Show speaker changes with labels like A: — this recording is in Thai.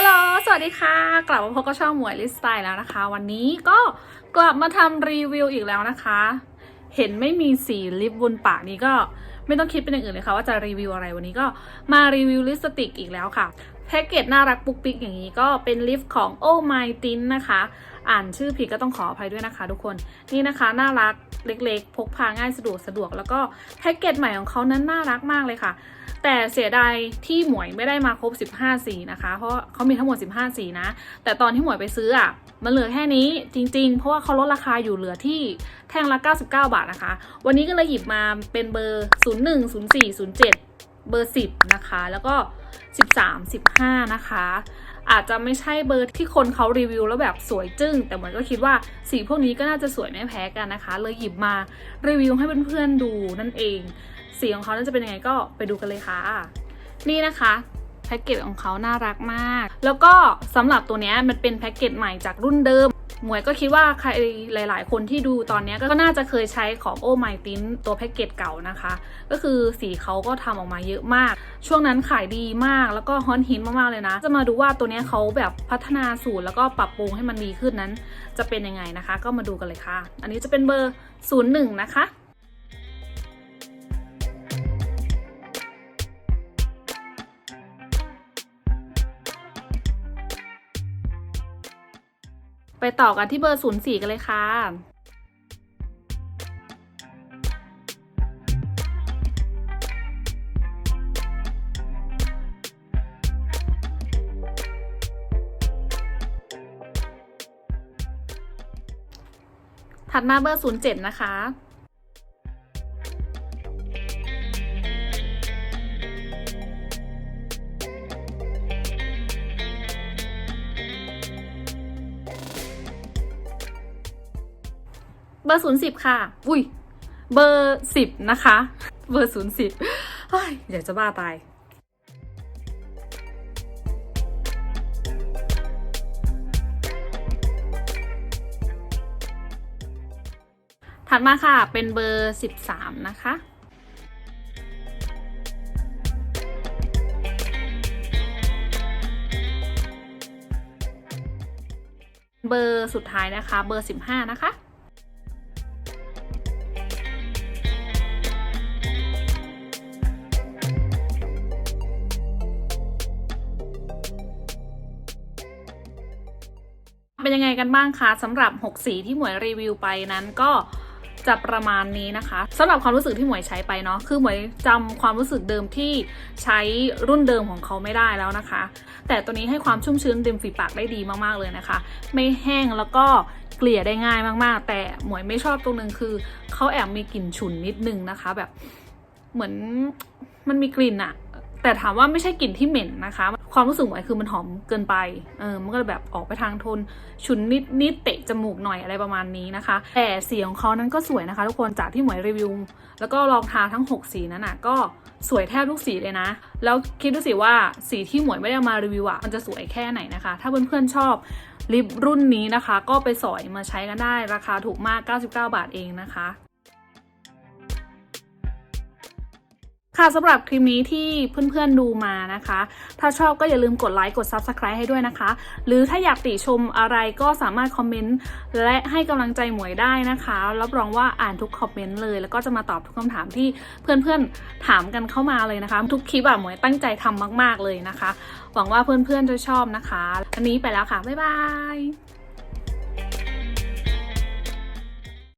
A: ฮัลโหล สวัสดีค่ะ กลับมาพบกับช่องหมวยลิสไตล์แล้วนะคะ วันนี้ก็กลับมาทำรีวิวอีกแล้วนะคะ เห็นไม่มีสีลิปบนปากนี้ก็ไม่ต้องคิดเป็นอย่างอื่นเลยค่ะว่าจะรีวิวอะไรวันนี้ก็มารีวิวลิปสติกอีกแล้วค่ะ แพ็กเกจน่ารักปุ๊กปิ๊กอย่างนี้ก็เป็นลิปของ Oh My Tin นะคะ อ่านชื่อผิดก็ต้องขออภัยด้วยนะคะทุกคนนี่นะคะ น่ารักเล็กๆ พกพาง่ายสะดวกสะดวก แล้วก็แพ็กเกจใหม่ของเขานั้นน่ารักมากเลยค่ะ แต่เสียดายที่หมวยไม่ได้มาครบ 15 สีนะคะ เพราะเขามีทั้งหมด 15 สีนะ แต่ตอนที่หมวยไปซื้ออะมันเหลือแค่นี้จริง ๆ เพราะว่าเขาลดราคาอยู่เหลือที่แท่งละ 99 บาทนะคะ วันนี้ก็เลยหยิบมาเป็นเบอร์ 01 04 07 เบอร์ 10 นะคะ แล้วก็ 13 15 นะคะ อาจจะไม่ใช่เบอร์ที่คนเขารีวิวแล้วแบบสวยจึ้ง แต่เหมือนก็คิดว่าสีพวกนี้ก็น่าจะสวยไม่แพ้กันนะคะ เลยหยิบมารีวิวให้เพื่อนๆดูนั่นเอง สีของเขาน่าจะเป็นยังไงก็ไปดูกันเลยค่ะ นี่นะคะแพ็กเกจของเขาน่ารักมาก แล้วก็สำหรับตัวนี้มันเป็นแพ็กเกจใหม่จากรุ่นเดิม มวยก็คิดว่าใครหลาย ๆ คนที่ดูตอนนี้ก็น่าจะเคยใช้ของโอไมตินตัวแพ็กเกจเก่านะคะ ก็คือสีเขาก็ทำออกมาเยอะมาก ช่วงนั้นขายดีมากแล้วก็ฮอนฮิตมาก ๆ เลยนะ จะมาดูว่าตัวนี้เขาแบบพัฒนาสูตรแล้วก็ปรับปรุงให้มันดีขึ้นนั้น จะเป็นยังไงนะคะ ก็มาดูกันเลยค่ะ อันนี้จะเป็นเบอร์ 01 นะคะ ไปต่อกันที่เบอร์ 04 กันเลยค่ะถัดมาเบอร์ 07 นะคะ เบอร์ศูนย์สิบค่ะ อุ้ย เบอร์สิบนะคะ เบอร์ศูนย์สิบอยากจะบ้าตายถัดมาค่ะ เป็นเบอร์สิบสามนะคะ เบอร์สุดท้ายนะคะ เบอร์สิบห้านะคะ เป็นยังไงกันบ้างคะสำหรับ 6 สีที่หมวยรีวิวไปนั้นก็จะประมาณนี้นะคะสำหรับความรู้สึกที่หมวยใช้ไปเนาะคือหมวยจำความรู้สึกเดิมที่ใช้รุ่นเดิมของเขาไม่ได้แล้วนะคะ แต่ตัวนี้ให้ความชุ่มชื้นริมฝีปากได้ดีมากๆเลยนะคะ ไม่แห้งแล้วก็เกลี่ยได้ง่ายมากๆ แต่หมวยไม่ชอบตรงนึงคือเขาแอบมีกลิ่นฉุนนิดนึงนะคะ แบบเหมือนมันมีกลิ่นอะแต่ถามว่าไม่ใช่กลิ่นที่เหม็นนะคะ ความรู้สึกหมวยคือมันหอมเกินไป เออ มันก็เลยแบบออกไปทางโทนฉุนนิดนิดเตะจมูกหน่อยอะไรประมาณนี้นะคะ แต่สีของเขานั้นก็สวยนะคะ ทุกคนจากที่หมวยรีวิว แล้วก็ลองทาทั้ง 6 สีนั้นอะก็สวยแทบทุกสีเลยนะ แล้วคิดดูสิว่าสีที่หมวยไม่ได้มารีวิวอะมันจะสวยแค่ไหนนะคะ ถ้าเพื่อนๆชอบลิปรุ่นนี้นะคะ ก็ไปสอยมาใช้กันได้ราคาถูกมาก 99 บาทเองนะคะ ค่ะสำหรับคลิปนี้ที่เพื่อนๆดูมานะคะ ถ้าชอบก็อย่าลืมกดไลค์กด Subscribe ให้ด้วยนะคะ หรือถ้าอยากติชมอะไรก็สามารถคอมเมนต์และให้กำลังใจหมวยได้นะคะ รับรองว่าอ่านทุกคอมเมนต์เลย แล้วก็จะมาตอบทุกคำถามที่เพื่อนๆถามกันเข้ามาเลยนะคะ ทุกคลิปอะหมวยตั้งใจทำมาก ๆเลยนะคะ หวังว่าเพื่อนๆจะชอบนะคะอันนี้ไปแล้วค่ะบ๊ายบาย